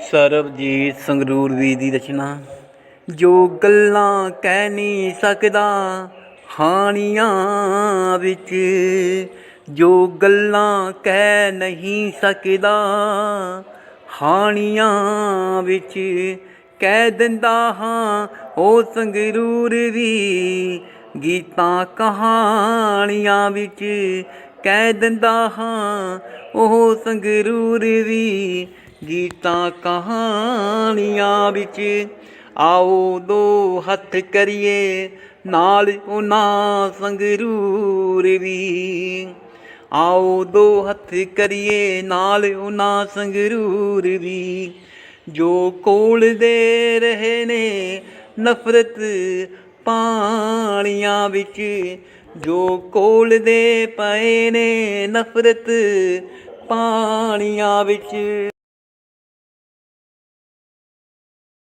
ਸਰਬਜੀਤ ਸੰਗਰੂਰ ਵੀ ਦੀ ਰਚਨਾ। ਜੋ ਗੱਲਾਂ ਕਹਿ ਨਹੀਂ ਸਕਦਾ, ਹਾਣੀਆਂ ਵਿੱਚ। ਜੋ ਗੱਲਾਂ ਕਹਿ ਨਹੀਂ ਸਕਦਾ, ਹਾਣੀਆਂ ਵਿੱਚ। ਕਹਿ ਦਿੰਦਾ ਹਾਂ, ਉਹ ਸੰਗਰੂਰ ਵੀ ਗੀਤਾਂ ਕਹਾਣੀਆਂ ਵਿੱਚ। ਕਹਿ ਦਿੰਦਾ ਹਾਂ, ਉਹ ਸੰਗਰੂਰ ਵੀ ਗੀਤਾਂ ਕਹਾਣੀਆਂ ਵਿੱਚ ਆਓ ਦੋ ਹੱਥ ਕਰੀਏ, ਨਾਲ ਉਹਨਾਂ ਸੰਗਰੂਰ ਵੀ। ਆਓ ਦੋ ਹੱਥ ਕਰੀਏ, ਨਾਲ ਉਹਨਾਂ ਸੰਗਰੂਰ ਵੀ। ਜੋ ਕੋਲ ਦੇ ਰਹੇ ਨੇ ਨਫ਼ਰਤ ਪਾਣੀਆਂ ਵਿੱਚ, ਜੋ ਕੋਲ ਦੇ ਪਏ ਨੇ ਨਫ਼ਰਤ ਪਾਣੀਆਂ ਵਿੱਚ।